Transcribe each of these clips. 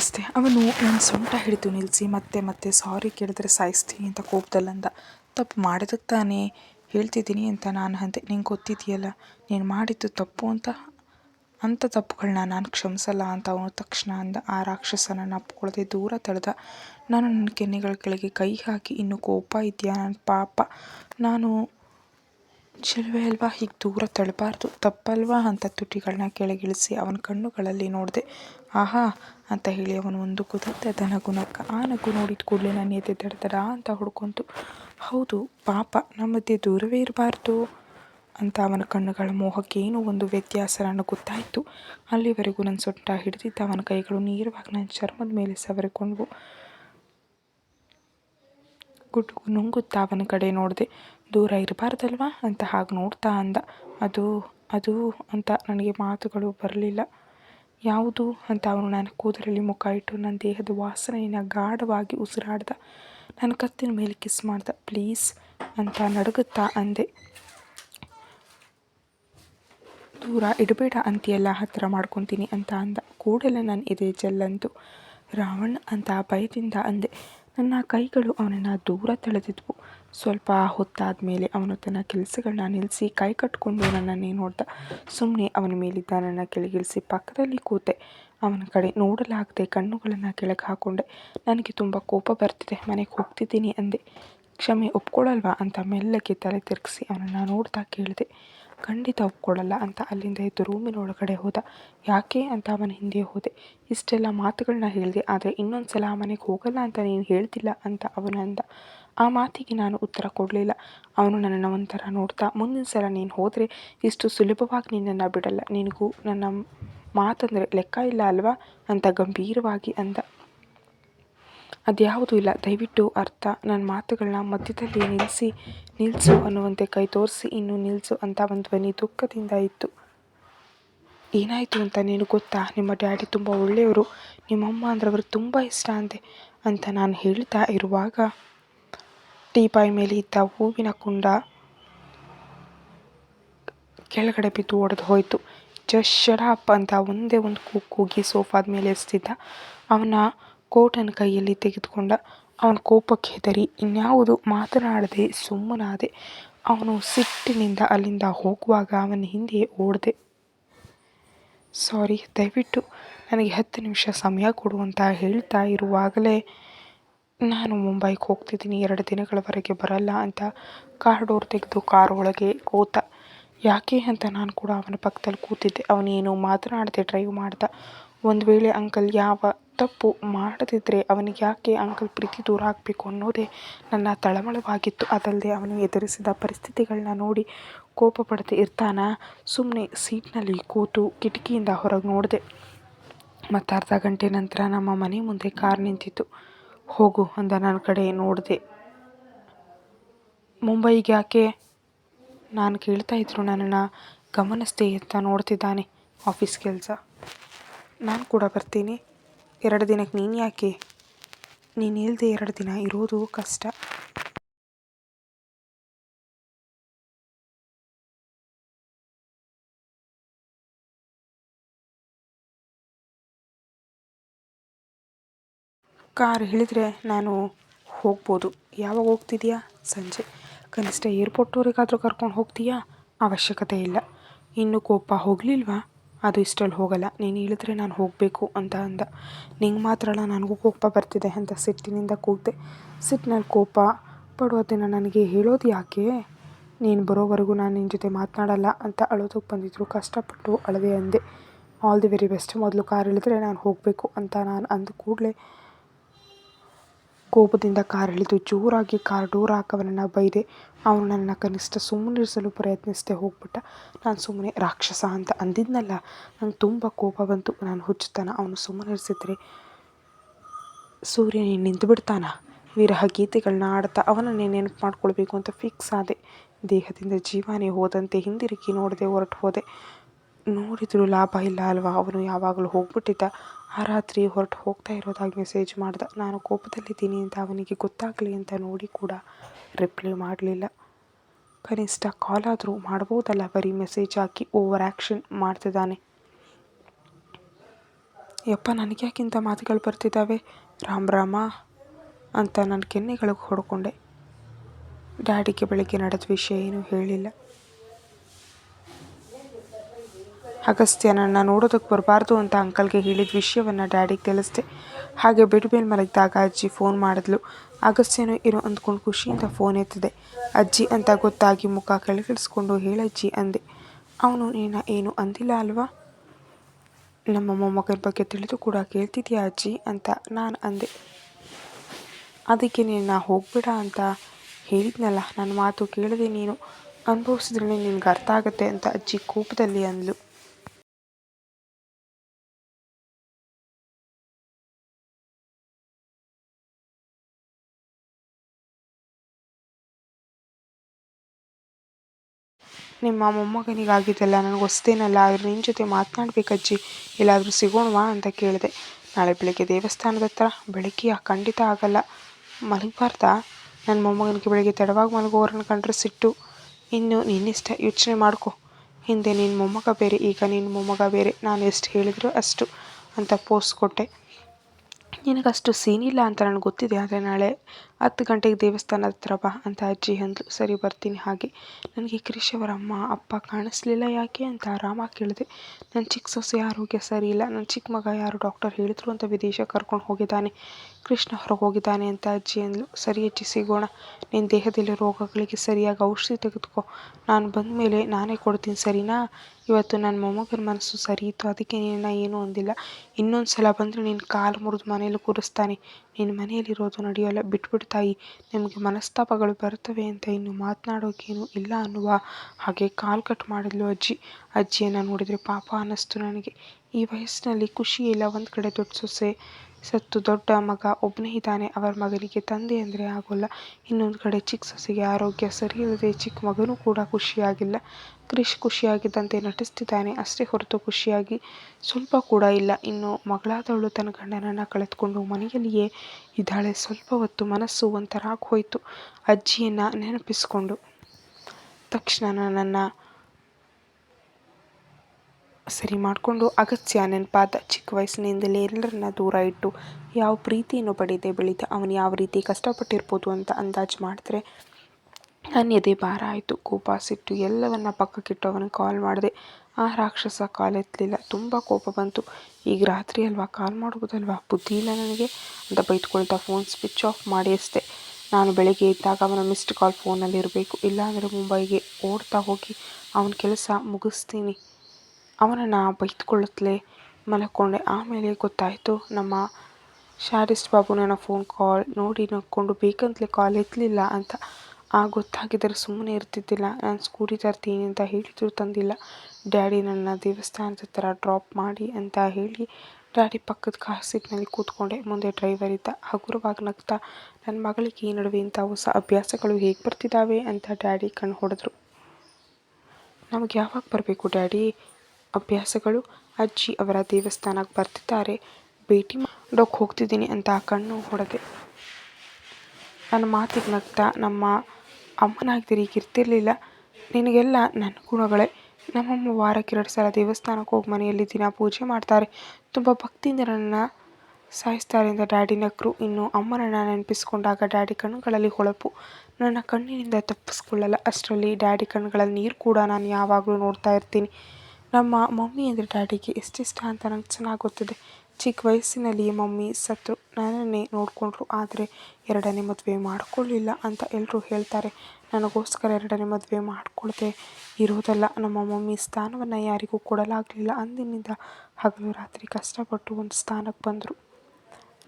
ನಮಸ್ತೆ. ಅವನು ನನ್ನ ಸೊಂಟ ಹಿಡಿದು ನಿಲ್ಲಿಸಿ ಮತ್ತೆ ಮತ್ತೆ ಸಾರಿ ಕೇಳಿದ್ರೆ ಸಾಯಿಸ್ತೀನಿ ಅಂತ ಕೋಪದಲ್ಲಂದ, ತಪ್ಪು ಮಾಡಿದಕ್ಕೆ ತಾನೇ? ಹೇಳ್ತಿದ್ದೀನಿ ಅಂತ ನಾನು ಅಂದೆ. ನಿಂಗೆ ಗೊತ್ತಿದೆಯಲ್ಲ, ನೀನು ಮಾಡಿದ್ದು ತಪ್ಪು ಅಂತ? ಅಂಥ ತಪ್ಪುಗಳನ್ನ ನಾನು ಕ್ಷಮಿಸಲ್ಲ ಅಂತ ಅವನು ತಕ್ಷಣ ಅಂದ. ಆ ರಾಕ್ಷಸನನ್ನು ಅಪ್ಕೊಳ್ಳದೆ ದೂರ ತಡೆದ ನಾನು ನನ್ನ ಕೆನ್ನೆಗಳ ಕೆಳಗೆ ಕೈ ಹಾಕಿ ಇನ್ನೂ ಕೋಪ ಇದೆಯಾ? ನನ್ನ ಪಾಪ. ನಾನು ಚೆಲುವೆ ಅಲ್ವಾ? ಹೀಗೆ ದೂರ ತಳ್ಳಬಾರ್ದು ತಪ್ಪಲ್ವಾ ಅಂತ ತುಟಿಗಳನ್ನ ಕೆಳಗಿಳಿಸಿ ಅವನ ಕಣ್ಣುಗಳಲ್ಲಿ ನೋಡಿದೆ. ಆಹಾ ಅಂತ ಹೇಳಿ ಅವನು ಒಂದು ಕುದತ್ತದ ನಗು ಗುಣಕ್ಕ. ಆ ನಗು ನೋಡಿದ ಕೂಡಲೇ ನಾನು ಎದೆ ದಡ ಅಂತ ಹುಡ್ಕೊಂತು. ಹೌದು, ಪಾಪ ನಮ್ಮ ಮಧ್ಯೆ ದೂರವೇ ಇರಬಾರ್ದು ಅಂತ ಅವನ ಕಣ್ಣುಗಳ ಮೋಹಕ್ಕೆ ಏನೋ ಒಂದು ವ್ಯತ್ಯಾಸ ನನಗೆ ಗೊತ್ತಾಯಿತು ಅಲ್ಲಿವರೆಗೂ ನನ್ನ ಸೊಟ್ಟ ಹಿಡಿದಿದ್ದ ಅವನ ಕೈಗಳು ನೇರವಾಗಿ ನನ್ನ ಚರ್ಮದ ಮೇಲೆ ಸವರಿಕೊಂಡ್ವು. ಗುಡುಗು ನುಂಗುತ್ತಾ ಅವನ ಕಡೆ ನೋಡಿದೆ. ದೂರ ಇರಬಾರ್ದಲ್ವಾ ಅಂತ ಹಾಗೆ ನೋಡ್ತಾ ಅಂದ. ಅದು ಅದು ಅಂತ ನನಗೆ ಮಾತುಗಳು ಬರಲಿಲ್ಲ. ಯಾವುದು ಅಂತ ಅವನು ನನ್ನ ಕೂದಲಲ್ಲಿ ಮುಖ ಇಟ್ಟು ನನ್ನ ದೇಹದ ವಾಸನೆಯನ್ನು ಗಾಢವಾಗಿ ಉಸಿರಾಡ್ದ. ನನ್ನ ಕತ್ತಿನ ಮೇಲೆ ಕಿಸ್ ಮಾಡ್ದ. ಪ್ಲೀಸ್ ಅಂತ ನಡುಗುತ್ತಾ ಅಂದೆ. ದೂರ ಇಡಬೇಡ ಅಂತೀಯಲ್ಲ ಹತ್ತಿರ ಮಾಡ್ಕೊತೀನಿ ಅಂತ ಅಂದ. ಕೂಡಲೇ ನಾನು ಎದೆ ಜಲ್ಲಂತು ರಾವಣ್ ಅಂತ ಭಯದಿಂದ ಅಂದೆ. ನನ್ನ ಕೈಗಳು ಅವನನ್ನು ದೂರ ತಳೆದಿದ್ವು. ಸ್ವಲ್ಪ ಹೊತ್ತಾದ ಮೇಲೆ ಅವನು ತನ್ನ ಕೆಲಸಗಳನ್ನ ನಿಲ್ಲಿಸಿ ಕೈ ಕಟ್ಕೊಂಡು ನನ್ನನ್ನೇ ನೋಡ್ದ ಸುಮ್ಮನೆ ಅವನ ಮೇಲಿದ್ದ ನನ್ನ ಕೆಳಗಿಳಿಸಿ ಪಕ್ಕದಲ್ಲಿ ಕೂತೆ. ಅವನ ಕಡೆ ನೋಡಲಾಗದೆ ಕಣ್ಣುಗಳನ್ನು ಕೆಳಗೆ ಹಾಕೊಂಡೆ. ನನಗೆ ತುಂಬ ಕೋಪ ಬರ್ತಿದೆ, ಮನೆಗೆ ಹೋಗ್ತಿದ್ದೀನಿ ಅಂದೆ. ಕ್ಷಮೆ ಒಪ್ಕೊಳ್ಳಲ್ವಾ ಅಂತ ಮೆಲ್ಲಗೆ ತಲೆ ತಿರುಗಿಸಿ ಅವನನ್ನು ನೋಡ್ತಾ ಕೇಳಿದೆ. ಖಂಡಿತ ಒಪ್ಕೊಳ್ಳಲ್ಲ ಅಂತ ಅಲ್ಲಿಂದ ಎದ್ದು ರೂಮಿನ ಒಳಗಡೆ ಹೋದ. ಯಾಕೆ? ಅಂತ ಅವನ ಹಿಂದೆ ಹೋದೆ. ಇಷ್ಟೆಲ್ಲ ಮಾತುಗಳನ್ನ ಹೇಳಿದೆ, ಆದರೆ ಇನ್ನೊಂದು ಸಲ ಮನೆಗೆ ಹೋಗಲ್ಲ ಅಂತ ನೀನು ಹೇಳ್ತಿಲ್ಲ ಅಂತ ಅವನು ಅಂದ ಆ ಮಾತಿಗೆ ನಾನು ಉತ್ತರ ಕೊಡಲಿಲ್ಲ. ಅವನು ನನ್ನನ್ನು ಒಂಥರ ನೋಡ್ತಾ, ಮುಂದಿನ ಸಲ ನೀನು ಹೋದರೆ ಇಷ್ಟು ಸುಲಭವಾಗಿ ನಿನ್ನನ್ನು ಬಿಡಲ್ಲ. ನಿನಗೂ ನನ್ನ ಮಾತಂದರೆ ಲೆಕ್ಕ ಇಲ್ಲ ಅಲ್ವಾ? ಅಂತ ಗಂಭೀರವಾಗಿ ಅಂದ. ಅದ್ಯಾವುದೂ ಇಲ್ಲ. ದಯವಿಟ್ಟು ಅರ್ಥ ನನ್ನ ಮಾತುಗಳನ್ನ ಮಧ್ಯದಲ್ಲಿ ನಿಲ್ಲಿಸಿ ನಿಲ್ಲಿಸು ಅನ್ನುವಂತೆ ಕೈ ತೋರಿಸಿ, ಇನ್ನು ನಿಲ್ಲಿಸು ಅಂತ ಒಂದು ಧ್ವನಿ ದುಃಖದಿಂದ ಇತ್ತು. ಏನಾಯಿತು ಅಂತ ನೀನು ಗೊತ್ತಾ? ನಿಮ್ಮ ಡ್ಯಾಡಿ ತುಂಬ ಒಳ್ಳೆಯವರು. ನಿಮ್ಮಮ್ಮ ಅಂದ್ರೆ ಅವ್ರಿಗೆ ತುಂಬ ಇಷ್ಟ ಅಂದೆ ಅಂತ ನಾನು ಹೇಳ್ತಾ ಇರುವಾಗ ಟೀಪಾಯ್ ಮೇಲೆ ಇದ್ದ ಹೂವಿನ ಕುಂಡ ಕೆಳಗಡೆ ಬಿದ್ದು ಒಡೆದು ಹೋಯಿತು. ಜಸ್ಟ್ ಶಡಪ್ ಅಂತ ಒಂದೇ ಒಂದು ಕೂ ಕೂಗಿ ಸೋಫಾದ ಮೇಲೆ ಎಸ್ತಿದ್ದ ಅವನ ಕೋಟನ್ನು ಕೈಯಲ್ಲಿ ತೆಗೆದುಕೊಂಡ ಅವನ ಕೋಪಕ್ಕೆ ಹೆದರಿ ಇನ್ಯಾವುದು ಮಾತನಾಡದೆ ಸುಮ್ಮನಾದೆ ಅವನು ಸಿಟ್ಟಿನಿಂದ ಅಲ್ಲಿಂದ ಹೋಗುವಾಗ ಅವನ ಹಿಂದೆ ಓಡಿದೆ, ಸಾರಿ, ದಯವಿಟ್ಟು ನನಗೆ ಹತ್ತು ನಿಮಿಷ ಸಮಯ ಕೊಡು ಅಂತ ಹೇಳ್ತಾ ಇರುವಾಗಲೇ ನಾನು ಮುಂಬೈಗೆ ಹೋಗ್ತಿದ್ದೀನಿ, ಎರಡು ದಿನಗಳವರೆಗೆ ಬರಲ್ಲ ಅಂತ ಕಾರ್ ಡೋರ್ ತೆಗೆದು ಕಾರ್ ಒಳಗೆ ಕೂತ. ಯಾಕೆ ಅಂತ ನಾನು ಕೂಡ ಅವನ ಪಕ್ಕದಲ್ಲಿ ಕೂತಿದ್ದೆ. ಅವನೇನು ಮಾತನಾಡದೆ ಡ್ರೈವ್ ಮಾಡ್ದ. ಒಂದು ವೇಳೆ ಅಂಕಲ್ ಯಾವ ತಪ್ಪು ಮಾಡದಿದ್ದರೆ ಅವನಿಗೆ ಯಾಕೆ ಅಂಕಲ್ ಪ್ರೀತಿ ದೂರ ಆಗಬೇಕು ಅನ್ನೋದೇ ನನ್ನ ತಳಮಳವಾಗಿತ್ತು. ಅದಲ್ಲದೆ ಅವನು ಎದುರಿಸಿದ ಪರಿಸ್ಥಿತಿಗಳನ್ನ ನೋಡಿ ಕೋಪ ಪಡದೆ ಇರ್ತಾನ? ಸುಮ್ಮನೆ ಸೀಟ್ನಲ್ಲಿ ಕೂತು ಕಿಟಕಿಯಿಂದ ಹೊರಗೆ ನೋಡಿದೆ. ಮತ್ತು ಅರ್ಧ ಗಂಟೆ ನಂತರ ನಮ್ಮ ಮನೆ ಮುಂದೆ ಕಾರ್ ನಿಂತಿತ್ತು. ಹೋಗು ಅಂದ ನನ್ನ ಕಡೆ ನೋಡಿದೆ. ಮುಂಬೈಗೆ ಯಾಕೆ? ನಾನು ಕೇಳ್ತಾ ಇದ್ರು ನನ್ನನ್ನು ಗಮನಿಸ್ದೆ ಅಂತ ನೋಡ್ತಿದ್ದಾನೆ ಆಫೀಸ್ ಕೆಲಸ. ನಾನು ಕೂಡ ಬರ್ತೀನಿ. ಎರಡು ದಿನಕ್ಕೆ ನೀನು ಯಾಕೆ? ನೀನು ಇಲ್ಲದೆ ಎರಡು ದಿನ ಇರೋದು ಕಷ್ಟ. ಕಾರ್ ಹೇಳಿದರೆ ನಾನು ಹೋಗ್ಬೋದು. ಯಾವಾಗ ಹೋಗ್ತಿದ್ಯಾ ಸಂಜೆ. ಕನಿಷ್ಠ ಏರ್ಪೋರ್ಟ್ವರೆಗಾದರೂ ಕರ್ಕೊಂಡು ಹೋಗ್ತೀಯಾ? ಅವಶ್ಯಕತೆ ಇಲ್ಲ. ಇನ್ನು ಕೋಪ ಹೋಗಲಿಲ್ವಾ? ಅದು ಇಷ್ಟರಲ್ಲಿ ಹೋಗಲ್ಲ. ನೀನು ಹೇಳಿದ್ರೆ ನಾನು ಹೋಗಬೇಕು ಅಂತ ಅಂದ. ನಿಂಗೆ ಮಾತ್ರ ಅಲ್ಲ, ನನಗೂ ಕೋಪ ಬರ್ತಿದೆ ಅಂತ ಸಿಟ್ಟಿನಿಂದ ಕೂಗ್ದೆ ಸಿಟ್ಟಿನಲ್ಲಿ ಕೋಪ ಪಡೋದನ್ನು ನನಗೆ ಹೇಳೋದು ಯಾಕೆ? ನೀನು ಬರೋವರೆಗೂ ನಾನು ನಿನ್ನ ಜೊತೆ ಮಾತನಾಡಲ್ಲ ಅಂತ ಅಳೋದಕ್ಕೆ ಬಂದಿದ್ರು. ಕಷ್ಟಪಟ್ಟು ಅಳದೆ ಅಂದೆ. ಆಲ್ ದಿ ವೆರಿ ಬೆಸ್ಟ್ ಮೊದಲು ಕಾರ್ ಇಳಿದ್ರೆ ನಾನು ಹೋಗಬೇಕು ಅಂತ ನಾನು ಅಂದ ಕೂಡಲೇ ಕೋಪದಿಂದ ಕಾರ್ ಇಳಿದು ಜೋರಾಗಿ ಕಾರ್ ಡೋರ್ ಹಾಕವನನ್ನು ಬೈದೆ ಅವನು ನನ್ನ ಕನಿಷ್ಠ ಸುಮ್ಮನಿರಿಸಲು ಪ್ರಯತ್ನಿಸದೆ ಹೋಗ್ಬಿಟ್ಟ. ನಾನು ಸುಮ್ಮನೆ ರಾಕ್ಷಸ ಅಂತ ಅಂದಿದ್ನಲ್ಲ, ನಂಗೆ ತುಂಬ ಕೋಪ ಬಂತು. ನಾನು ಹುಚ್ಚುತ್ತಾನ ಅವನು ಸುಮ್ಮನಿರಿಸಿದ್ರೆ ಸೂರ್ಯ ನೀನು ನಿಂತು ಬಿಡ್ತಾನ? ವಿರಹ ಗೀತೆಗಳನ್ನ ಆಡ್ತಾ ಅವನನ್ನೇ ನೆನಪು ಮಾಡ್ಕೊಳ್ಬೇಕು ಅಂತ ಫಿಕ್ಸ್ ಆದೆ. ದೇಹದಿಂದ ಜೀವನೇ ಹೋದಂತೆ ಹಿಂದಿರುಗಿ ನೋಡದೆ ಹೊರಟು ಹೋದೆ. ನೋಡಿದರೂ ಲಾಭ ಇಲ್ಲ ಅಲ್ವಾ? ಅವನು ಯಾವಾಗಲೂ ಹೋಗ್ಬಿಟ್ಟಿದ್ದ. ಆ ರಾತ್ರಿ ಹೊರಟು ಹೋಗ್ತಾ ಇರೋದಾಗಿ ಮೆಸೇಜ್ ಮಾಡಿದ. ನಾನು ಕೋಪದಲ್ಲಿದ್ದೀನಿ ಅಂತ ಅವನಿಗೆ ಗೊತ್ತಾಗಲಿ ಅಂತ ನೋಡಿ ಕೂಡ ರಿಪ್ಲೈ ಮಾಡಲಿಲ್ಲ. ಕನಿಷ್ಠ ಕಾಲ್ ಆದರೂ ಮಾಡ್ಬೋದಲ್ಲ? ಬರೀ ಮೆಸೇಜ್ ಹಾಕಿ ಓವರ್ ಆ್ಯಕ್ಷನ್ ಮಾಡ್ತಿದ್ದಾನೆ. ಯಪ್ಪ ನನಗ್ಯಾಕಿಂತ ಮಾತುಗಳು ಬರ್ತಿದ್ದಾವೆ? ರಾಮ್ ರಾಮ ಅಂತ ನನ್ನ ಕೆನ್ನೆಗಳಿಗೆ ಹೊಡ್ಕೊಂಡೆ. ಡ್ಯಾಡಿಗೆ ಬೆಳಗ್ಗೆ ನಡೆದ ವಿಷಯ ಏನೂ ಹೇಳಿಲ್ಲ. ಅಗಸ್ತ್ಯ ನನ್ನ ನೋಡೋದಕ್ಕೆ ಬರಬಾರ್ದು ಅಂತ ಅಂಕಲ್ಗೆ ಹೇಳಿದ ವಿಷಯವನ್ನು ಡ್ಯಾಡಿಗೆ ತಿಳಿಸ್ದೆ. ಹಾಗೆ ಬೆಡ್ ಮೇಲೆ ಮಲಗಿದಾಗ ಅಜ್ಜಿ ಫೋನ್ ಮಾಡಿದ್ಲು. ಅಗಸ್ತ್ಯನು ಇರೋ ಅಂದ್ಕೊಂಡು ಖುಷಿಯಿಂದ ಫೋನ್ ಎತ್ತಿದೆ. ಅಜ್ಜಿ ಅಂತ ಗೊತ್ತಾಗಿ ಮುಖ ಕೆಳಗಿಳಿಸ್ಕೊಂಡು ಹೇಳಜ್ಜಿ ಅಂದೆ. ಅವನು ನಿನ್ನ ಏನು ಅಂದಿಲ್ಲ ಅಲ್ವಾ? ನಮ್ಮ ಮೊಮ್ಮಗನ ಬಗ್ಗೆ ತಿಳಿದು ಕೂಡ ಕೇಳ್ತಿದ್ಯಾ ಅಜ್ಜಿ ಅಂತ ನಾನು ಅಂದೆ. ಅದಕ್ಕೆ ನಿನ್ನ ಹೋಗ್ಬೇಡ ಅಂತ ಹೇಳಿದ್ನಲ್ಲ ನನ್ನ ಮಾತು ಕೇಳದೆ ನೀನು ಅನುಭವಿಸಿದ್ರೆ ನಿನಗೆ ಅರ್ಥ ಆಗುತ್ತೆ ಅಂತ ಅಜ್ಜಿ ಕೋಪದಲ್ಲಿ ಅಂದ್ಲು. ನಿಮ್ಮ ಮೊಮ್ಮಗನಿಗಾಗಿದ್ದೆಲ್ಲ ನನಗೆ ಹೊಸ್ತೇನಲ್ಲ ಆದರೆ ನಿನ್ನ ಜೊತೆ ಮಾತನಾಡ್ಬೇಕಜ್ಜಿ ಎಲ್ಲಾದರೂ ಸಿಗೋಣವಾ ಅಂತ ಕೇಳಿದೆ. ನಾಳೆ ಬೆಳಗ್ಗೆ ದೇವಸ್ಥಾನದ ಹತ್ರ ಆ ಖಂಡಿತ ಆಗಲ್ಲ. ಮಲಗಬಾರ್ದಾ? ನನ್ನ ಮೊಮ್ಮಗನಿಗೆ ಬೆಳಗ್ಗೆ ತಡವಾಗಿ ಮಲಗೋರನ್ನ ಕಂಡ್ರೆ ಸಿಟ್ಟು. ಇನ್ನು ನಿನ್ನಿಷ್ಟ ಯೋಚನೆ ಮಾಡ್ಕೊ. ಹಿಂದೆ ನಿನ್ನ ಮೊಮ್ಮಗ ಬೇರೆ, ಈಗ ನಿನ್ನ ಮೊಮ್ಮಗ ಬೇರೆ. ನಾನು ಎಷ್ಟು ಹೇಳಿದ್ರು ಅಷ್ಟು ಅಂತ ಪೋಸ್ ಕೊಟ್ಟೆ. ನಿನಗಷ್ಟು ಸೀನಿಲ್ಲ ಅಂತ ನನಗೆ ಗೊತ್ತಿದೆ, ಆದರೆ ನಾಳೆ ಹತ್ತು ಗಂಟೆಗೆ ದೇವಸ್ಥಾನದ ಹತ್ರ ಬಾ ಅಂತ ಅಜ್ಜಿ ಅಂದ್ಲು. ಸರಿ, ಬರ್ತೀನಿ ಹಾಗೆ. ನನಗೆ ಕ್ರಿಶ್ ಅವರ ಅಮ್ಮ, ಅಪ್ಪ ಕಾಣಿಸ್ಲಿಲ್ಲ ಯಾಕೆ ಅಂತ ರಾಮ ಕೇಳಿದೆ. ನನ್ನ ಚಿಕ್ಕ ಸೊಸೆ ಆರೋಗ್ಯ ಸರಿ ಇಲ್ಲ. ನನ್ನ ಚಿಕ್ಕ ಮಗ ಯಾರು ಡಾಕ್ಟರ್ ಹೇಳಿದ್ರು ಅಂತ ವಿದೇಶ ಕರ್ಕೊಂಡು ಹೋಗಿದ್ದಾನೆ. ಕೃಷ್ಣ ಹೊರಗೆ ಹೋಗಿದ್ದಾನೆ ಅಂತ ಅಜ್ಜಿ ಅಂದ್ಲು. ಸರಿ ಅಜ್ಜಿ, ಸಿಗೋಣ. ನಿನ್ನ ದೇಹದಲ್ಲಿ ರೋಗಗಳಿಗೆ ಸರಿಯಾಗಿ ಔಷಧಿ ತೆಗೆದುಕೋ. ನಾನು ಬಂದ ಮೇಲೆ ನಾನೇ ಕೊಡ್ತೀನಿ, ಸರಿನಾ? ಇವತ್ತು ನನ್ನ ಮೊಮ್ಮಗನ ಮನಸ್ಸು ಸರಿ ಇತ್ತು. ಅದಕ್ಕೆ ನಿನ್ನ ಏನೂ ಅಂದಿಲ್ಲ. ಇನ್ನೊಂದು ಸಲ ಬಂದರೆ ನಿನ್ನ ಕಾಲು ಮುರಿದು ಮನೇಲಿ ಕೂರಿಸ್ತಾನೆ. ನಿನ್ನ ಮನೆಯಲ್ಲಿರೋದು ನಡೆಯೋಲ್ಲ. ಬಿಟ್ಬಿಡು ತಾಯಿ, ನಿಮಗೆ ಮನಸ್ತಾಪಗಳು ಬರುತ್ತವೆ ಅಂತ ಇನ್ನು ಮಾತನಾಡೋಕೇನು ಇಲ್ಲ ಅನ್ನುವ ಹಾಗೆ ಕಾಲು ಕಟ್ ಮಾಡಿದ್ಲು ಅಜ್ಜಿ. ಅಜ್ಜಿಯನ್ನು ನೋಡಿದರೆ ಪಾಪ ಅನ್ನಿಸ್ತು ನನಗೆ. ಈ ವಯಸ್ಸಿನಲ್ಲಿ ಖುಷಿ ಇಲ್ಲ ಒಂದು ಕಡೆ ದೊಡ್ಡ ಸೊಸೆ ಸತ್ತು ದೊಡ್ಡ ಮಗ ಒಬ್ಬನೇ ಇದ್ದಾನೆ, ಅವರ ಮಗನಿಗೆ ತಂದೆ ಅಂದರೆ ಆಗೋಲ್ಲ. ಇನ್ನೊಂದು ಕಡೆ ಚಿಕ್ಕ ಸೊಸೆಗೆ ಆರೋಗ್ಯ ಸರಿ ಇಲ್ಲದೆ ಚಿಕ್ಕ ಮಗನೂ ಕೂಡ ಖುಷಿಯಾಗಿಲ್ಲ. ಕ್ರಿಶ್ ಖುಷಿಯಾಗಿದ್ದಂತೆ ನಟಿಸ್ತಿದ್ದಾನೆ, ಅಷ್ಟೇ ಹೊರತು ಖುಷಿಯಾಗಿ ಸ್ವಲ್ಪ ಕೂಡ ಇಲ್ಲ. ಇನ್ನು ಮಗಳಾದವಳು ತನ್ನ ಗಂಡನನ್ನು ಕಳೆದುಕೊಂಡು ಮನೆಯಲ್ಲಿಯೇ ಇದ್ದಾಳೆ. ಸ್ವಲ್ಪ ಹೊತ್ತು ಮನಸ್ಸು ಒಂಥರ ಹೋಯಿತು. ಅಜ್ಜಿಯನ್ನು ನೆನಪಿಸಿಕೊಂಡು ತಕ್ಷಣ ನನ್ನನ್ನು ಸರಿ ಮಾಡಿಕೊಂಡು ಅಗತ್ಯ ನೆನಪಾದ ಚಿಕ್ಕ ವಯಸ್ಸಿನಿಂದಲೇ ಎಲ್ಲರನ್ನ ದೂರ ಇಟ್ಟು ಯಾವ ಪ್ರೀತಿಯನ್ನು ಪಡೆಯದೆ ಬೆಳೀತ ಅವನು ಯಾವ ರೀತಿ ಕಷ್ಟಪಟ್ಟಿರ್ಬೋದು ಅಂತ ಅಂದಾಜು ಮಾಡಿದ್ರೆ ನನ್ನ ಎದೆ ಭಾರ ಆಯಿತು. ಕೋಪ ಸಿಟ್ಟು ಎಲ್ಲವನ್ನ ಪಕ್ಕಕ್ಕಿಟ್ಟು ಅವನಿಗೆ ಕಾಲ್ ಮಾಡಿದೆ, ಆ ರಾಕ್ಷಸ ಕಾಲ್ ಎತ್ತಲಿಲ್ಲ ತುಂಬ ಕೋಪ ಬಂತು. ಈಗ ರಾತ್ರಿ ಅಲ್ವಾ ಕಾಲ್ ಮಾಡ್ಬೋದಲ್ವಾ ಬುದ್ಧಿ ಇಲ್ಲ ನನಗೆ ಅಂತ ಬೈತ್ಕೊಳ್ತಾ ಫೋನ್ ಸ್ವಿಚ್ ಆಫ್ ಮಾಡಿ ಅಷ್ಟೆ ನಾನು ಬೆಳಗ್ಗೆ ಇದ್ದಾಗ ಅವನ ಮಿಸ್ಡ್ ಕಾಲ್ ಫೋನಲ್ಲಿ ಇರಬೇಕು ಇಲ್ಲಾಂದರೆ ಮುಂಬೈಗೆ ಓಡ್ತಾ ಹೋಗಿ ಅವನ ಕೆಲಸ ಮುಗಿಸ್ತೀನಿ. ಅವನನ್ನು ಬೈದುಕೊಳ್ಳುತ್ತಲೇ ಮಲಕೊಂಡೆ. ಆಮೇಲೆ ಗೊತ್ತಾಯಿತು, ನಮ್ಮ ಶಾರಿಸ್ಟ್ ಬಾಬು ನನ್ನ ಫೋನ್ ಕಾಲ್ ನೋಡಿ ನಕ್ಕೊಂಡು ಬೇಕಂತಲೇ ಕಾಲ್ ಎತ್ತಲಿಲ್ಲ ಅಂತ. ಆ ಗೊತ್ತಾಗಿದ್ದರೆ ಸುಮ್ಮನೆ ಇರ್ತಿದ್ದಿಲ್ಲ. ನಾನು ಸ್ಕೂಟಿ ತರ್ತೀನಿ ಅಂತ ಹೇಳಿದ್ರು, ತಂದಿಲ್ಲ. ಡ್ಯಾಡಿ ನನ್ನ ದೇವಸ್ಥಾನದ ಹತ್ರ ಡ್ರಾಪ್ ಮಾಡಿ ಅಂತ ಹೇಳಿ ಡ್ಯಾಡಿ ಪಕ್ಕದ ಕಾರ್ ಸೀಟ್ನಲ್ಲಿ ಕೂತ್ಕೊಂಡೆ. ಮುಂದೆ ಡ್ರೈವರ್ ಇದ್ದ. ಹಗುರವಾಗಿ ನಗ್ತಾ, ನನ್ನ ಮಗಳಿಗೆ ಈ ನಡುವೆ ಇಂಥ ಹೊಸ ಅಭ್ಯಾಸಗಳು ಹೇಗೆ ಬರ್ತಿದ್ದಾವೆ ಅಂತ ಡ್ಯಾಡಿ ಕಣ್ಣು ಹೊಡೆದ್ರು. ನಮಗೆ ಯಾವಾಗ ಬರಬೇಕು ಡ್ಯಾಡಿ? ಅಭ್ಯಾಸಗಳು ಅಜ್ಜಿ ಅವರ ದೇವಸ್ಥಾನಕ್ಕೆ ಬರ್ತಿದ್ದಾರೆ. ಭೇಟಿ ಮಾಡೋಕೆ ಹೋಗ್ತಿದ್ದೀನಿ ಅಂತ ಕಣ್ಣು ಹೊಡೆದೆ ನನ್ನ ಮಾತಿಗೆ ನಗ್ತಾ ನಮ್ಮ ಅಮ್ಮನಾಗ್ದಿರಿ ಈಗ ಇರ್ತಿರ್ಲಿಲ್ಲ. ನಿನಗೆಲ್ಲ ನನ್ನ ಗುಣಗಳೇ. ನಮ್ಮಮ್ಮ ವಾರಕ್ಕೆ ಎರಡು ಸಲ ದೇವಸ್ಥಾನಕ್ಕೆ ಹೋಗಿ ಮನೆಯಲ್ಲಿ ದಿನ ಪೂಜೆ ಮಾಡ್ತಾರೆ. ತುಂಬ ಭಕ್ತಿಯಿಂದ ನನ್ನ ಸಾಯಿಸ್ತಾರೆ ಅಂತ ಡ್ಯಾಡಿ ನಕ್ಕರು ಇನ್ನು ಅಮ್ಮನನ್ನು ನೆನಪಿಸ್ಕೊಂಡಾಗ ಡ್ಯಾಡಿ ಕಣ್ಣುಗಳಲ್ಲಿ ಹೊಳಪು. ನನ್ನ ಕಣ್ಣಿನಿಂದ ತಪ್ಪಿಸ್ಕೊಳ್ಳಲ್ಲ. ಅಷ್ಟರಲ್ಲಿ ಡ್ಯಾಡಿ ಕಣ್ಣುಗಳಲ್ಲಿ ನೀರು ಕೂಡ ನಾನು ಯಾವಾಗಲೂ ನೋಡ್ತಾ ಇರ್ತೀನಿ. ನಮ್ಮ ಮಮ್ಮಿ ಅಂದರೆ ಡ್ಯಾಡಿಗೆ ಎಷ್ಟಿಷ್ಟ ಅಂತ ನಂಗೆ ಚೆನ್ನಾಗಿ ಗೊತ್ತಿದೆ. ಚಿಕ್ಕ ವಯಸ್ಸಿನಲ್ಲಿ ಮಮ್ಮಿ ಸತ್ತು ನನ್ನನ್ನೇ ನೋಡಿಕೊಂಡ್ರು, ಆದರೆ ಎರಡನೇ ಮದುವೆ ಮಾಡಿಕೊಳ್ಳಿಲ್ಲ ಅಂತ ಎಲ್ಲರೂ ಹೇಳ್ತಾರೆ. ನನಗೋಸ್ಕರ ಎರಡನೇ ಮದುವೆ ಮಾಡಿಕೊಳ್ದೆ ಇರೋದಲ್ಲ, ನಮ್ಮ ಮಮ್ಮಿ ಸ್ಥಾನವನ್ನು ಯಾರಿಗೂ ಕೊಡಲಾಗಲಿಲ್ಲ ಅಂದಿನಿಂದ ಹಗಲು ರಾತ್ರಿ ಕಷ್ಟಪಟ್ಟು ಒಂದು ಸ್ಥಾನಕ್ಕೆ ಬಂದರು.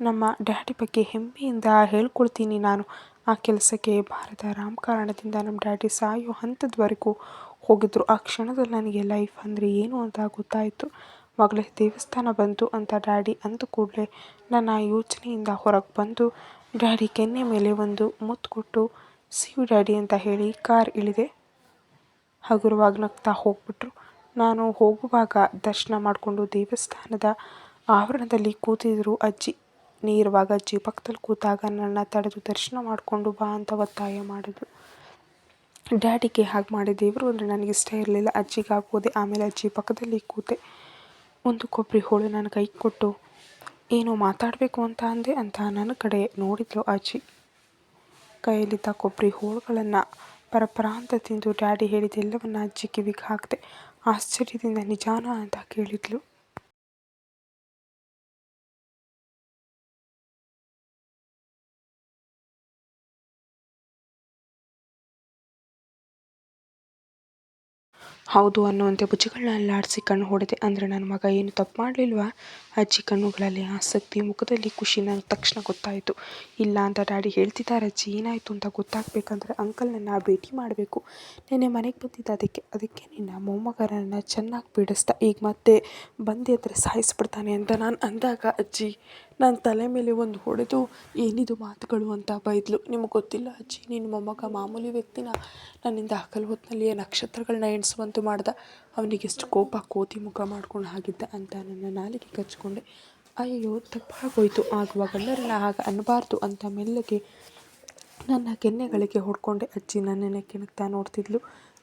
ನಮ್ಮ ಡ್ಯಾಡಿ ಬಗ್ಗೆ ಹೆಮ್ಮೆಯಿಂದ ಹೇಳ್ಕೊಳ್ತೀನಿ ನಾನು. ಆ ಕೆಲಸಕ್ಕೆ ಬಾರದ ರಾಮಕಾರಣದಿಂದ ನಮ್ಮ ಡ್ಯಾಡಿ ಸಾಯೋ ಹಂತದವರೆಗೂ ಹೋಗಿದ್ದರು ಆ ಕ್ಷಣದಲ್ಲಿ ನನಗೆ ಲೈಫ್ ಅಂದರೆ ಏನು ಅಂತ ಗೊತ್ತಾಯಿತು. ಮಗಳೇ, ದೇವಸ್ಥಾನ ಬಂತು ಅಂತ ಡ್ಯಾಡಿ ಅಂದ ಕೂಡಲೇ ನನ್ನ ಯೋಚನೆಯಿಂದ ಹೊರಗೆ ಬಂದು ಡ್ಯಾಡಿ ಕೆನ್ನೆ ಮೇಲೆ ಒಂದು ಮುತ್ತು ಕೊಟ್ಟು ಸಿಯು ಡ್ಯಾಡಿ ಅಂತ ಹೇಳಿ ಕಾರ್ ಇಳಿದೆ. ಹಗುರವಾಗಿ ನಗ್ತಾ ಹೋಗ್ಬಿಟ್ರು. ನಾನು ಹೋಗುವಾಗ ದರ್ಶನ ಮಾಡಿಕೊಂಡು ದೇವಸ್ಥಾನದ ಆವರಣದಲ್ಲಿ ಕೂತಿದ್ರು ಅಜ್ಜಿ. ನೇರವಾಗಿ ಅಜ್ಜಿ ಪಕ್ಕದಲ್ಲಿ ಕೂತಾಗ ನನ್ನ ತಡೆದು ದರ್ಶನ ಮಾಡಿಕೊಂಡು ಬಾ ಅಂತ ಒತ್ತಾಯ ಮಾಡಿದ್ರು. ಡ್ಯಾಡಿಗೆ ಹಾಗೆ ಮಾಡಿ ಇವರು ಅಂದರೆ ನನಗೆ ಇಷ್ಟ ಇರಲಿಲ್ಲ. ಅಜ್ಜಿಗೆ ಆಗೋದೆ, ಆಮೇಲೆ ಅಜ್ಜಿ ಪಕ್ಕದಲ್ಲಿ ಕೂತೆ. ಒಂದು ಕೊಬ್ಬರಿ ಹೋಳು ನನ್ನ ಕೈ ಕೊಟ್ಟು, ಏನೋ ಮಾತಾಡಬೇಕು ಅಂತ ಅಂದೆ ಅಂತ ನನ್ನ ಕಡೆ ನೋಡಿದ್ಲು ಅಜ್ಜಿ. ಕೈಯಲ್ಲಿದ್ದ ಕೊಬ್ಬರಿ ಹೋಳುಗಳನ್ನು ಪರಪರ ಅಂತ ತಿಂದು ಡ್ಯಾಡಿ ಹೇಳಿದ್ದೆಲ್ಲವನ್ನ ಅಜ್ಜಿ ಕಿವಿಗೆ ಹಾಕಿದೆ, ಆಶ್ಚರ್ಯದಿಂದ ನಿಜಾನ ಅಂತ ಕೇಳಿದ್ಲು. ಹೌದು ಅನ್ನುವಂತೆ ಭುಜಗಳನ್ನ ಅಲ್ಲಾಡಿಸಿ ಕಣ್ಣು ಹೊಡೆದೆ. ಅಂದರೆ ನನ್ನ ಮಗ ಏನು ತಪ್ಪು ಮಾಡಲಿಲ್ವಾ? ಅಜ್ಜಿ ಕಣ್ಣುಗಳಲ್ಲಿ ಆಸಕ್ತಿ, ಮುಖದಲ್ಲಿ ಖುಷಿ ನನಗೆ ತಕ್ಷಣ ಗೊತ್ತಾಯಿತು. ಇಲ್ಲ ಅಂತ ಡ್ಯಾಡಿ ಹೇಳ್ತಿದ್ದಾರೆ, ಅಜ್ಜಿ ಏನಾಯಿತು ಅಂತ ಗೊತ್ತಾಗಬೇಕಂದ್ರೆ ಅಂಕಲ್ನನ್ನು ಭೇಟಿ ಮಾಡಬೇಕು. ನೆನ್ನೆ ಮನೆಗೆ ಬಂದಿದ್ದ ಅದಕ್ಕೆ ಅದಕ್ಕೆ ನಿನ್ನ ಮೊಮ್ಮಗರನ್ನು ಚೆನ್ನಾಗಿ ಬಿಡಿಸ್ದ ಈಗ ಮತ್ತೆ ಬಂದೆ ಅಂದರೆ ಸಾಯಿಸ್ಬಿಡ್ತಾನೆ ಅಂತ ನಾನು ಅಂದಾಗ, ಅಜ್ಜಿ ನನ್ನ ತಲೆ ಮೇಲೆ ಒಂದು ಹೊಡೆದು, ಏನಿದು ಮಾತುಗಳು ಅಂತ ಬೈದ್ಲು. ನಿಮಗೆ ಗೊತ್ತಿಲ್ಲ ಅಜ್ಜಿ ನಿನ್ನ ಮೊಮ್ಮಗ ಮಾಮೂಲಿ ವ್ಯಕ್ತಿನ. ನನ್ನಿಂದ ಹಗಲು ಹೊತ್ತಿನಲ್ಲಿಯೇ ನಕ್ಷತ್ರಗಳನ್ನ ಎಣಿಸುವಂತೆ ಮಾಡ್ದ. ಅವನಿಗೆ ಎಷ್ಟು ಕೋಪ, ಕೋತಿ ಮುಖ ಮಾಡ್ಕೊಂಡು ಹಾಗಿದ್ದ ಅಂತ ನನ್ನ ನಾಲಿಗೆ ಕಚ್ಕೊಂಡೆ ಅಯ್ಯೋ ತಪ್ಪಾಗೋಯ್ತು. ಗಂಡರನ್ನ ಹಾಗೆ ಅನ್ನಬಾರ್ದು ಅಂತ ಮೆಲ್ಲಗೆ ನನ್ನ ಕೆನ್ನೆಗಳಿಗೆ ಹೊಡ್ಕೊಂಡೆ. ಅಜ್ಜಿ ನನ್ನನ್ನೇ ಕೆಣಕ್ತಾ ನೋಡ್ತಿದ್ಲು.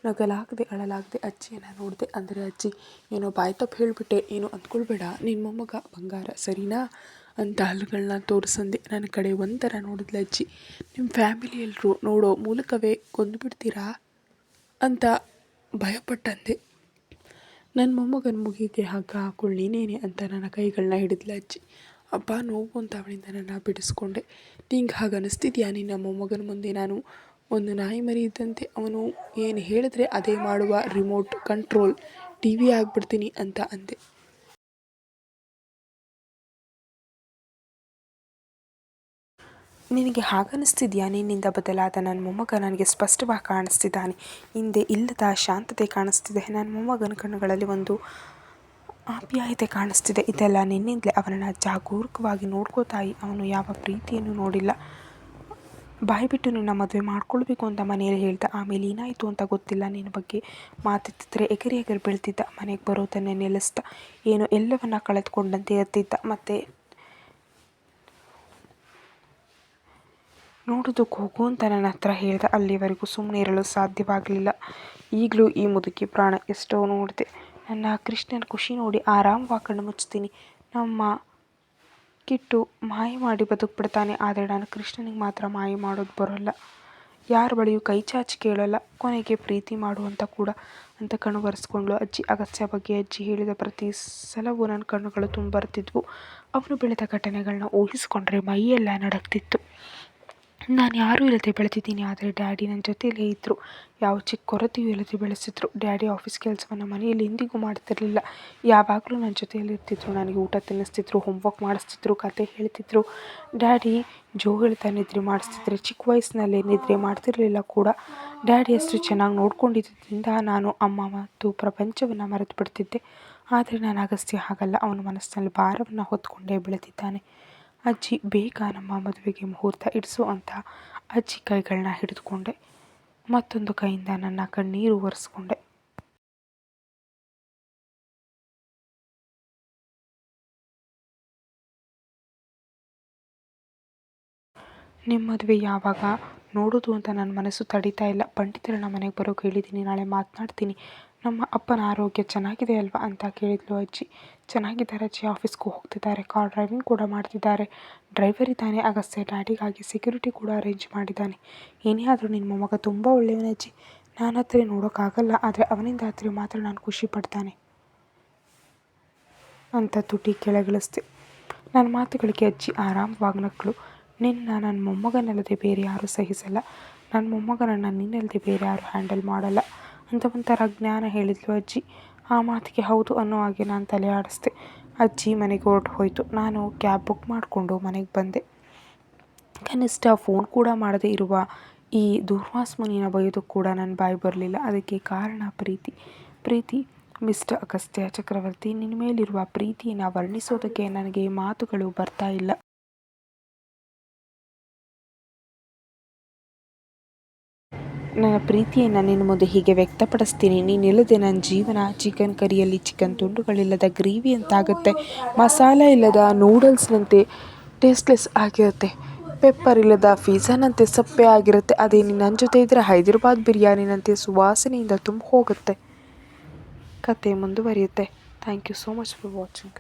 ನಗಲಾಗದೆ ಅಳಲಾಗದೆ ಅಜ್ಜಿಯನ್ನು ನೋಡಿದೆ ಅಂದರೆ, ಅಜ್ಜಿ, ಏನೋ ಬಾಯಿ ಹೇಳಿಬಿಟ್ಟೆ. ಏನೋ ಅಂದ್ಕೊಳ್ಬೇಡ. ನಿನ್ನ ಮೊಮ್ಮಗ ಬಂಗಾರ, ಸರಿನಾ? ಅಂತ ಹಲ್ಲುಗಳನ್ನ ತೋರಿಸಂದೆ. ನನ್ನ ಕಡೆ ಒಂಥರ ನೋಡಿದ್ಲು ಅಜ್ಜಿ. ನಿಮ್ಮ ಫ್ಯಾಮಿಲಿ ಎಲ್ಲರೂ ನೋಡೋ ಮೂಲಕವೇ ಕೊಂದುಬಿಡ್ತೀರಾ? ಅಂತ ಭಯಪಟ್ಟಂದೆ. ನನ್ನ ಮೊಮ್ಮಗನ ಮುಗಿಗೆ ಹಗ್ಗ ಹಾಕೊಳ್ಳಿ ನೀನೇನೆ ಅಂತ ನನ್ನ ಕೈಗಳನ್ನ ಹಿಡಿದ್ಲ ಅಜ್ಜಿ. ಅಪ್ಪ ನೋವು ಅಂತ ಅವಳಿಂದ ನನ್ನ ಬಿಡಿಸ್ಕೊಂಡೆ. ನಿಂಗೆ ಹಾಗೆ ಅನಿಸ್ತಿದ್ಯಾ ನಿನ್ನ ಮೊಮ್ಮಗನ ಮುಂದೆ? ನಾನು ಒಂದು ನಾಯಿ ಮರಿ ಇದ್ದಂತೆ. ಅವನು ಏನು ಹೇಳಿದ್ರೆ ಅದೇ ಮಾಡುವ ರಿಮೋಟ್ ಕಂಟ್ರೋಲ್ ಟಿ ವಿ ಆಗಿಬಿಡ್ತೀನಿ ಅಂತ ಅಂದೆ. ನಿನಗೆ ಹಾಗನ್ನಿಸ್ತಿದೆಯಾ? ನಿನ್ನಿಂದ ಬದಲಾದ ನನ್ನ ಮೊಮ್ಮಗ ನನಗೆ ಸ್ಪಷ್ಟವಾಗಿ ಕಾಣಿಸ್ತಿದ್ದಾನೆ. ಹಿಂದೆ ಇಲ್ಲದ ಶಾಂತತೆ ಕಾಣಿಸ್ತಿದೆ. ನನ್ನ ಮೊಮ್ಮಗನ ಕಣ್ಣುಗಳಲ್ಲಿ ಒಂದು ಆಪ್ಯಾಯತೆ ಕಾಣಿಸ್ತಿದೆ. ಇದೆಲ್ಲ ನಿನ್ನಿಂದಲೇ ಅವನನ್ನು ಜಾಗರೂಕವಾಗಿ ನೋಡ್ಕೋತಾಯಿ ಅವನು ಯಾವ ಪ್ರೀತಿಯನ್ನು ನೋಡಿಲ್ಲ. ಬಾಯಿ ಬಿಟ್ಟು ನಿನ್ನ ಮದುವೆ ಮಾಡ್ಕೊಳ್ಬೇಕು ಅಂತ ಮನೆಯಲ್ಲಿ ಹೇಳ್ದ ಆಮೇಲೆ ಏನಾಯಿತು ಅಂತ ಗೊತ್ತಿಲ್ಲ. ನಿನ್ನ ಬಗ್ಗೆ ಮಾತಿತ್ತಿದ್ರೆ ಎಗರಿ ಎಗರಿ ಬೀಳ್ತಿದ್ದ. ಮನೆಗೆ ಬರೋದನ್ನೇ ನಿಲ್ಲಿಸ್ದ ಏನು ಎಲ್ಲವನ್ನ ಕಳೆದುಕೊಂಡಂತೆ ಇರ್ತಿದ್ದ ಮತ್ತು ನೋಡೋದಕ್ಕೆ ಕೂಗು ಅಂತ ನನ್ನ ಹತ್ರ ಹೇಳ್ದ ಅಲ್ಲಿವರೆಗೂ ಸುಮ್ಮನೆ ಇರಲು ಸಾಧ್ಯವಾಗಲಿಲ್ಲ. ಈಗಲೂ ಈ ಮುದುಕಿ ಪ್ರಾಣ ಎಷ್ಟೋ ನೋಡಿದೆ. ನನ್ನ ಕೃಷ್ಣನ ಖುಷಿ ನೋಡಿ ಆರಾಮವಾಗಿ ಕಣ್ಣು ಮುಚ್ತೀನಿ ನಮ್ಮ ಕಿಟ್ಟು ಮಾಯ ಮಾಡಿ ಬದುಕ್ಬಿಡ್ತಾನೆ, ಆದರೆ ನಾನು ಕೃಷ್ಣನಿಗೆ ಮಾತ್ರ ಮಾಯ ಮಾಡೋದು ಬರೋಲ್ಲ. ಯಾರ ಬಳಿಯೂ ಕೈ ಚಾಚಿ ಕೇಳೋಲ್ಲ, ಕೊನೆಗೆ ಪ್ರೀತಿ ಮಾಡುವಂತ ಕೂಡ ಅಂತ ಕಣ್ಣು ಒರೆಸ್ಕೊಂಡ್ಳು ಅಜ್ಜಿ. ಅಗತ್ಯ ಬಗ್ಗೆ ಅಜ್ಜಿ ಹೇಳಿದ ಪ್ರತಿ ಸಲವೂ ನನ್ನ ಕಣ್ಣುಗಳು ತುಂಬ ಬರ್ತಿದ್ವು ಅವನು ಬೆಳೆದ ಘಟನೆಗಳನ್ನ ಊಹಿಸ್ಕೊಂಡ್ರೆ ಮೈಯೆಲ್ಲ ನಡಕ್ತಿತ್ತು ನಾನು ಯಾರೂ ಇಲ್ಲದೆ ಬೆಳೆದಿದ್ದೀನಿ, ಆದರೆ ಡ್ಯಾಡಿ ನನ್ನ ಜೊತೆಯಲ್ಲೇ ಇದ್ದರು ಯಾವ ಚಿಕ್ಕ ಕೊರತೆಯೂ ಇಲ್ಲದೆ ಬೆಳೆಸಿದ್ರು. ಡ್ಯಾಡಿ ಆಫೀಸ್ ಕೆಲಸವನ್ನು ಮನೆಯಲ್ಲಿ ಎಂದಿಗೂ ಮಾಡ್ತಿರಲಿಲ್ಲ. ಯಾವಾಗಲೂ ನನ್ನ ಜೊತೆಯಲ್ಲಿ ಇರ್ತಿದ್ರು. ನನಗೆ ಊಟ ತಿನ್ನಿಸ್ತಿದ್ರು ಹೋಮ್ವರ್ಕ್ ಮಾಡಿಸ್ತಿದ್ರು, ಕತೆ ಹೇಳ್ತಿದ್ರು. ಡ್ಯಾಡಿ ಜೋ ಹೇಳ್ತಾ ನಿದ್ರೆ ಮಾಡಿಸ್ತಿದ್ರೆ, ಚಿಕ್ಕ ವಯಸ್ಸಿನಲ್ಲೇ ನಿದ್ರೆ ಮಾಡ್ತಿರಲಿಲ್ಲ ಕೂಡ. ಡ್ಯಾಡಿ ಅಷ್ಟು ಚೆನ್ನಾಗಿ ನೋಡ್ಕೊಂಡಿದ್ದರಿಂದ ನಾನು ಅಮ್ಮ ಮತ್ತು ಪ್ರಪಂಚವನ್ನು ಮರೆತು ಬಿಡ್ತಿದ್ದೆ ಆದರೆ ನಾನು ಅಗಸ್ತ್ಯ ಹಾಗಲ್ಲ ಅವನ ಮನಸ್ಸಿನಲ್ಲಿ ಭಾರವನ್ನು ಹೊತ್ಕೊಂಡೇ ಬೆಳೆದಿದ್ದಾನೆ. ಅಜ್ಜಿ, ಬೇಗ ನಮ್ಮ ಮದುವೆಗೆ ಮುಹೂರ್ತ ಇಡಿಸು ಅಂತ ಅಜ್ಜಿ ಕೈಗಳನ್ನ ಹಿಡಿದುಕೊಂಡೆ. ಮತ್ತೊಂದು ಕೈಯಿಂದ ನನ್ನ ಕಣ್ಣೀರು ಒರೆಸ್ಕೊಂಡೆ. ನಿಮ್ಮ ಮದುವೆ ಯಾವಾಗ? ನೋಡೋದು ಅಂತ ನನ್ನ ಮನಸ್ಸು ತಡೀತಾ ಇಲ್ಲ. ಪಂಡಿತರನ್ನ ಮನೆಗೆ ಬರೋಕೆ ಹೇಳಿದ್ದೀನಿ ನಾಳೆ ಮಾತನಾಡ್ತೀನಿ. ನಮ್ಮ ಅಪ್ಪನ ಆರೋಗ್ಯ ಚೆನ್ನಾಗಿದೆ ಅಲ್ವಾ ಅಂತ ಕೇಳಿದ್ಲು ಅಜ್ಜಿ. ಚೆನ್ನಾಗಿದ್ದಾರೆ ಅಜ್ಜಿ, ಆಫೀಸ್ಗೂ ಹೋಗ್ತಿದ್ದಾರೆ, ಕಾರ್ ಡ್ರೈವಿಂಗ್ ಕೂಡ ಮಾಡ್ತಿದ್ದಾರೆ. ಡ್ರೈವರ್ ಇದ್ದಾನೆ, ಅಗಸ್ತ್ಯ ಡ್ಯಾಡಿಗಾಗಿ ಸೆಕ್ಯೂರಿಟಿ ಕೂಡ ಅರೇಂಜ್ ಮಾಡಿದ್ದಾನೆ. ಏನೇ ಆದರೂ ನಿಮ್ಮ ಮಗ ತುಂಬ ಒಳ್ಳೆಯವನಜ್ಜಿ ನಾನು ಹತ್ತಿರ ನೋಡೋಕ್ಕಾಗಲ್ಲ ಆದರೆ ಅವನಿಂದ ಹತ್ತಿರ ಮಾತ್ರ ನಾನು ಖುಷಿ ಪಡ್ತಾನೆ. ಅಂತ ತುಟಿ ಕೆಳಗಿಳಿಸ್ದೆ ನನ್ನ ಮಾತುಗಳಿಗೆ ಅಜ್ಜಿ ಆರಾಮವಾಗಿ ನಕ್ಕಳು ನಿನ್ನ ನನ್ನ ಮೊಮ್ಮಗನಲ್ಲದೆ ಬೇರೆ ಯಾರೂ ಸಹಿಸಲ್ಲ. ನನ್ನ ಮೊಮ್ಮಗನನ್ನು ನಿನ್ನಲ್ಲದೆ ಬೇರೆ ಯಾರು ಹ್ಯಾಂಡಲ್ ಮಾಡಲ್ಲ. ಅಂತ ಒಂಥರ ಜ್ಞಾನ ಹೇಳಿದ್ಲು ಅಜ್ಜಿ. ಆ ಮಾತಿಗೆ ಹೌದು ಅನ್ನೋ ಹಾಗೆ ನಾನು ತಲೆ ಆಡಿಸ್ದೆ. ಅಜ್ಜಿ ಮನೆಗೆ ಹೊರಟು ಹೋಯಿತು. ನಾನು ಕ್ಯಾಬ್ ಬುಕ್ ಮಾಡಿಕೊಂಡು ಮನೆಗೆ ಬಂದೆ. ಕನಿಷ್ಠ ಫೋನ್ ಕೂಡ ಮಾಡದೇ ಇರುವ ಈ ದುರ್ವಾಸ್ ಮುನಿನ ಬೈಯೋದಕ್ಕೆ ಕೂಡ ನನ್ನ ಬಾಯಿ ಬರಲಿಲ್ಲ. ಅದಕ್ಕೆ ಕಾರಣ ಪ್ರೀತಿ. ಪ್ರೀತಿ, ಮಿಸ್ಟರ್ ಅಗಸ್ತ್ಯ ಚಕ್ರವರ್ತಿ ನಿನ್ನ ಮೇಲಿರುವ ಪ್ರೀತಿಯನ್ನು ವರ್ಣಿಸೋದಕ್ಕೆ ನನಗೆ ಮಾತುಗಳು ಬರ್ತಾ ಇಲ್ಲ. ನನ್ನ ಪ್ರೀತಿಯನ್ನು ನಿನ್ನ ಮುಂದೆ ಹೀಗೆ ವ್ಯಕ್ತಪಡಿಸ್ತೀನಿ. ನೀನಿಲ್ಲದೆ ನನ್ನ ಜೀವನ ಚಿಕನ್ ಕರಿಯಲ್ಲಿ ಚಿಕನ್ ತುಂಡುಗಳಿಲ್ಲದ ಗ್ರೇವಿ ಅಂತಾಗುತ್ತೆ. ಮಸಾಲ ಇಲ್ಲದ ನೂಡಲ್ಸ್ನಂತೆ ಟೇಸ್ಟ್ಲೆಸ್ ಆಗಿರುತ್ತೆ. ಪೆಪ್ಪರ್ ಇಲ್ಲದ ಫೀಸಾನಂತೆ ಸಪ್ಪೆ ಆಗಿರುತ್ತೆ. ಅದೇ ನೀನು ನನ್ನ ಜೊತೆ ಇದ್ದರೆ ಹೈದರಾಬಾದ್ ಬಿರಿಯಾನಿನಂತೆ ಸುವಾಸನೆಯಿಂದ ತುಂಬ ಹೋಗುತ್ತೆ ಕತೆ ಮುಂದುವರಿಯುತ್ತೆ. Thank you so much for watching